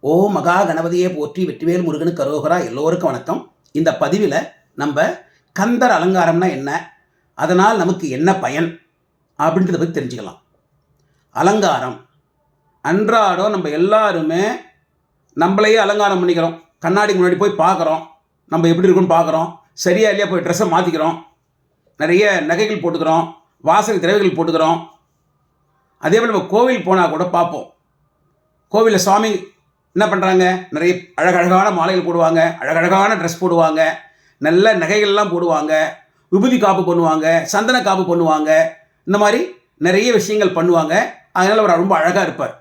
ஓ மகா கணபதியை போற்றி வெற்றிவேல் முருகனு கரோகரா எல்லோருக்கும் வணக்கம். இந்த பதிவில் நம்ம கந்தர் அலங்காரம்னா என்ன? அதனால் நமக்கு என்ன பயன்? அப்படின்றத பற்றி தெரிஞ்சுக்கலாம். அலங்காரம். அன்றாடம் நம்ம எல்லாருமே நம்மளையே அலங்காரம் பண்ணிக்கிறோம். கண்ணாடி முன்னாடி போய் பார்க்குறோம். நம்ம எப்படி இருக்குன்னு பார்க்குறோம். சரியா இல்லையா போய் ட்ரெஸ்ஸை மாற்றிக்கிறோம் நிறைய நகைகள் போட்டுக்கிறோம். வாசனை திரவைகள் போட்டுக்கிறோம். அதே போல் நம்ம கோவில் போனால் கூட பார்ப்போம். கோவிலில் சுவாமி என்ன பண்ணுறாங்க நிறைய அழகழகான மாலைகள் போடுவாங்க அழகழகான ட்ரெஸ் போடுவாங்க நல்ல நகைகள்லாம் போடுவாங்க விபூதி காப்பு பண்ணுவாங்க சந்தன காப்பு பண்ணுவாங்க இந்த மாதிரி நிறைய விஷயங்கள் பண்ணுவாங்க. அதனால் அவர் ரொம்ப அழகாக இருப்பார்.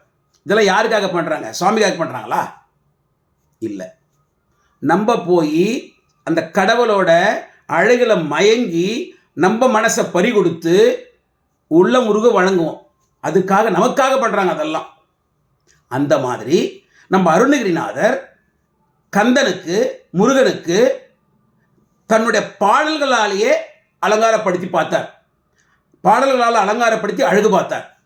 இதெல்லாம் யாருக்காக பண்ணுறாங்க சுவாமிக்காக பண்ணுறாங்களா இல்லை. நம்ம போய் அந்த கடவுளோட அழகில் மயங்கி நம்ம மனசை பறி கொடுத்து உள்ள முருக வழங்குவோம் அதுக்காக நமக்காக பண்ணுறாங்க அதெல்லாம். அந்த மாதிரி நம்ம அருணகிரிநாதர் கந்தனுக்கு முருகனுக்கு தன்னுடைய பாடல்களாலேயே அலங்காரப்படுத்தி பார்த்தார். பாடல்களால் அலங்காரப்படுத்தி அழகு பார்த்தார்.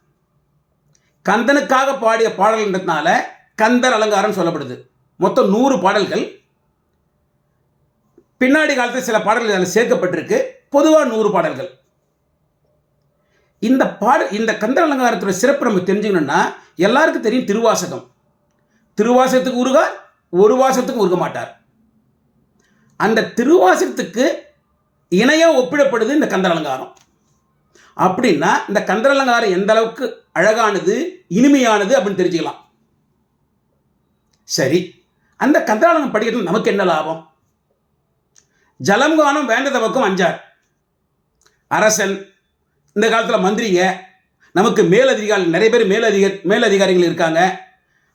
கந்தனுக்காக பாடிய பாடல்ன்றதுனால கந்தர் அலங்காரம் சொல்லப்படுது. மொத்தம் நூறு பாடல்கள். பின்னாடி காலத்தில் சில பாடல்கள் அதில் சேர்க்கப்பட்டிருக்கு. பொதுவாக நூறு பாடல்கள். இந்த பாட இந்த கந்தர் அலங்காரத்தோட சிறப்பு நம்ம தெரிஞ்சுக்கணும்னா எல்லாருக்கும் தெரியும் திருவாசகம். திருவாசகத்துக்கு உருகார் ஒரு வாசகத்துக்கு உருக மாட்டார். அந்த திருவாசகத்துக்கு இணையாக ஒப்பிடப்படுது இந்த கந்தர் அலங்காரம் அப்படின்னா இந்த கந்தர் அலங்காரம் எந்த அளவுக்கு அழகானது இனிமையானது அப்படின்னு தெரிஞ்சுக்கலாம். சரி அந்த கந்தராலங்கம் படிக்கிறது நமக்கு என்ன லாபம்? ஜலம் காணும் வேண்டத பக்கம் அஞ்சார். அரசன் இந்த காலத்தில் மந்திரிங்க நமக்கு மேலதிகாரி நிறைய பேர் மேலதிக மேலதிகாரிகள் இருக்காங்க.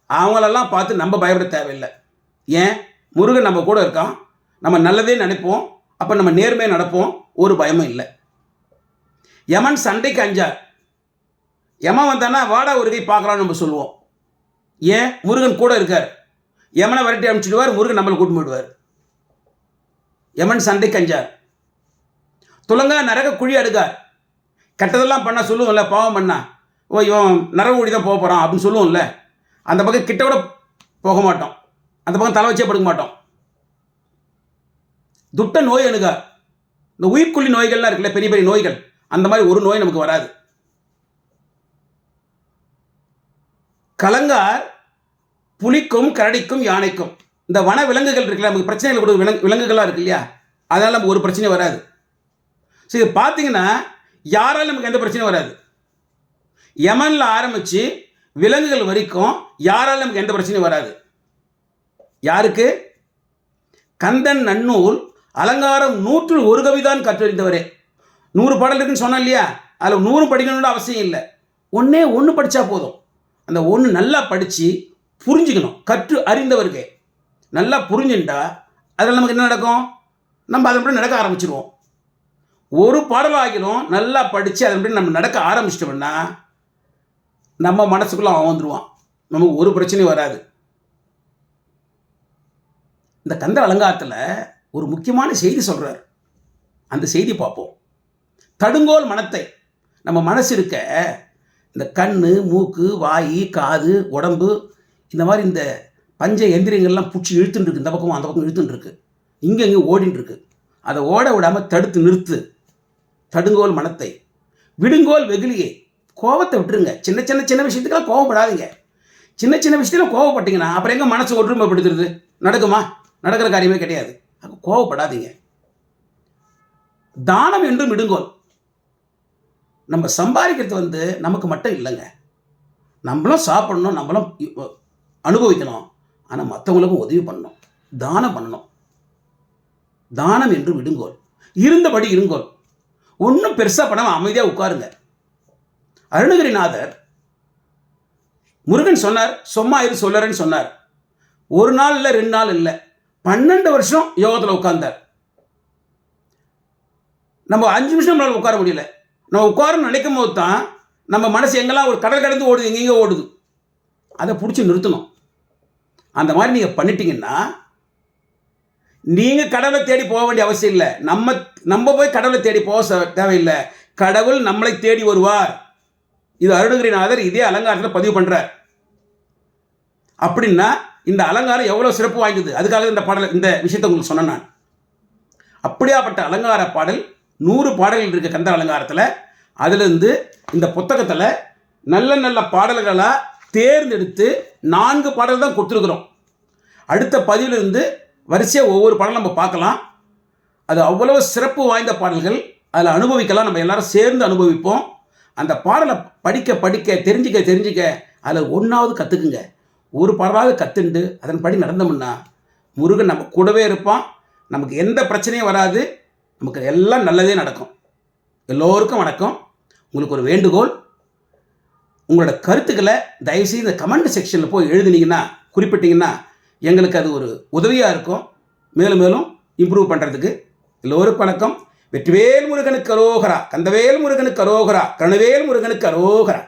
அவங்களெல்லாம் பார்த்து நம்ம பயப்பட தேவையில்லை. ஏன்? முருகன் நம்ம கூட இருக்கான். நம்ம நல்லதே நினைப்போம். அப்போ நம்ம நேர்மையாக நடப்போம். ஒரு பயமும் இல்லை. யமன் சண்டைக்கு அஞ்சார். யமன் வந்தானா வாடா ஒரு கை பார்க்கலாம்னு நம்ம சொல்லுவோம். ஏன்? முருகன் கூட இருக்கார். யமனை விரட்டி அனுப்பிச்சிடுவார் முருகன் நம்மளை கூட்டு போயிடுவார். யமன் சண்டைக்கு அஞ்சார். துலங்கா நரக குழி அடுக்கார் கெட்டதெல்லாம் பண்ணால் சொல்லுவோம்ல பாவம் பண்ணா. ஓ இவன் நரக குழி தான் போக போகிறான் அப்படின்னு சொல்லுவோம்ல. அந்த பக்கம் கிட்ட கூட போக மாட்டோம். அந்த பக்கம் தலை வச்சே படுக்க மாட்டோம். துட்ட நோய் அணுக இந்த உயிர்க்குள்ளி நோய்கள்லாம் இருக்குல்ல பெரிய பெரிய நோய்கள் அந்த மாதிரி ஒரு நோய் நமக்கு வராது. கலங்கார் புலிக்கும் கரடிக்கும் யானைக்கும். இந்த வன விலங்குகள் இருக்குல்ல நமக்கு பிரச்சனைகள் கொடுக்க விலங்கு விலங்குகளாக இருக்கு இல்லையா? அதனால் நமக்கு ஒரு பிரச்சனையும் வராது. சரி இது பார்த்தீங்கன்னா யாராலும் நமக்கு எந்த பிரச்சனையும் வராது? யமனில் ஆரம்பித்து விலங்குகள் வரைக்கும் யாராலும் நமக்கு எந்த பிரச்சனையும் வராது. யாருக்கு? கந்தன் நன்னூல் அலங்காரம் நூற்றில் ஒரு கவிதான் கற்றறிந்தவரே. நூறு பாடல் இருக்குன்னு சொன்னேன் இல்லையா? அதில் நூறு படிக்கணும்னு அவசியம் இல்லை. ஒன்றே ஒன்று படித்தா போதும். அந்த ஒன்று நல்லா படித்து புரிஞ்சுக்கணும். கற்று அறிந்தவருக்கு நல்லா புரிஞ்சுட்டா அதில் நமக்கு என்ன நடக்கும்? நம்ம அதன்படி நடக்க ஆரம்பிச்சிருவோம். ஒரு பாடல் நல்லா படித்து அதன்படி நம்ம நடக்க ஆரம்பிச்சிட்டோம்னா நம்ம மனசுக்குள்ளே அவன் வந்துடுவான் நமக்கு ஒரு பிரச்சனையும் வராது. இந்த கந்த அலங்காரத்தில் ஒரு முக்கியமான செய்தி சொல்கிறார் அந்த செய்தி பார்ப்போம். தடுங்கோல் மனத்தை நம்ம மனசு இருக்க இந்த கண் மூக்கு வாய் காது உடம்பு இந்த மாதிரி இந்த பஞ்ச எந்திரியங்கள்லாம் பிடிச்சி இழுத்துட்டு இருக்கு. இந்த பக்கம் அந்த பக்கம் இழுத்துட்டு இருக்கு. இங்கே இங்கே ஓடின்னு இருக்கு. அதை ஓட விடாமல் தடுத்து நிறுத்து. தடுங்கோல் மனத்தை. விடுங்கோல் வெகுளியே கோபத்தை விட்டுருங்க. சின்ன சின்ன சின்ன விஷயத்துக்கெல்லாம் கோவப்படாதீங்க. சின்ன சின்ன விஷயத்துல கோவப்பட்டீங்கன்னா அப்புறம் எங்கே மனசு ஒற்றுமைப்படுத்துறது? நடக்குமா? நடக்கிற காரியமே கிடையாது. அப்போ கோவப்படாதீங்க. தானம் என்றும் விடுங்கோல் நம்ம சம்பாதிக்கிறது வந்து நமக்கு மட்டும் இல்லைங்க. நம்மளும் சாப்பிடணும் நம்மளும் அனுபவிக்கணும். ஆனால் மற்றவங்களுக்கும் உதவி பண்ணணும். தானம் பண்ணணும். தானம் என்று விடுங்கோல் இருந்தபடி இருங்கோல். ஒன்றும் பெருசாக பண்ணாமல் அமைதியாக உட்காருங்க. அருணகிரிநாதர் முருகன் சொன்னார் சும்மா இது சொல்லறேன்னு சொன்னார். ஒரு நாள் இல்லை ரெண்டு நாள் இல்லை. பன்னெண்டு வருஷம் யோகத்தில் உட்கார்ந்தார். நம்ம அஞ்சு நிமிஷம் நம்மளால் உட்கார முடியல. நம்ம உட்காரன்னு நினைக்கும் போது தான் நம்ம மனசு எங்கெல்லாம் ஒரு கடல் கடந்து ஓடுது எங்கெங்கே ஓடுது. அதை பிடிச்சி நிறுத்தணும். அந்த மாதிரி நீங்கள் பண்ணிட்டீங்கன்னா நீங்கள் கடவுளை தேடி போக வேண்டிய அவசியம் இல்லை. நம்ம நம்ம போய் கடவுளை தேடி போக தேவையில்லை. கடவுள் நம்மளை தேடி வருவார். இது அருணகிரிநாதர் இதே அலங்காரத்தில் பதிவு பண்ணுறார் அப்படின்னா இந்த அலங்காரம் எவ்வளோ சிறப்பு வாய்ந்தது? அதுக்காக இந்த பாடல் இந்த விஷயத்தை உங்களுக்கு சொன்னேன் நான். அப்படியாப்பட்ட அலங்கார பாடல் நூறு பாடல்கள் இருக்குது கந்தர் அலங்காரத்தில். அதிலிருந்து இந்த புத்தகத்தில் நல்ல நல்ல பாடல்களாக தேர்ந்தெடுத்து நான்கு பாடல் தான் கொடுத்துருக்குறோம். அடுத்த பதிவிலிருந்து வரிசையாக ஒவ்வொரு பாடலும் நம்ம பார்க்கலாம். அது அவ்வளவு சிறப்பு வாய்ந்த பாடல்கள். அதில் அனுபவிக்கலாம். நம்ம எல்லாரும் சேர்ந்து அனுபவிப்போம். அந்த பாடலை படிக்க படிக்க தெரிஞ்சிக்க தெரிஞ்சிக்க அதில் ஒன்றாவது கற்றுக்குங்க ஒரு பாடலாவது கற்றுண்டு அதன்படி நடந்தோம்னா முருகன் நம்ம கூடவே இருப்பான். நமக்கு எந்த பிரச்சனையும் வராது. நமக்கு எல்லாம் நல்லதே நடக்கும். எல்லோருக்கும் வணக்கம். உங்களுக்கு ஒரு வேண்டுகோள். உங்களோட கருத்துக்களை தயவுசெய்து இந்த கமெண்ட் செக்ஷனில் போய் எழுதுனீங்கன்னா குறிப்பிட்டிங்கன்னா எங்களுக்கு அது ஒரு உதவியாக இருக்கும். மேலும் மேலும் இம்ப்ரூவ் பண்ணுறதுக்கு எல்லோருக்கும் வணக்கம். வெற்றிவேல் முருகனுக்கு அரோகரா கந்தவேல் முருகனுக்கு அரோகரா கருணவேல் முருகனுக்கு அரோகரா.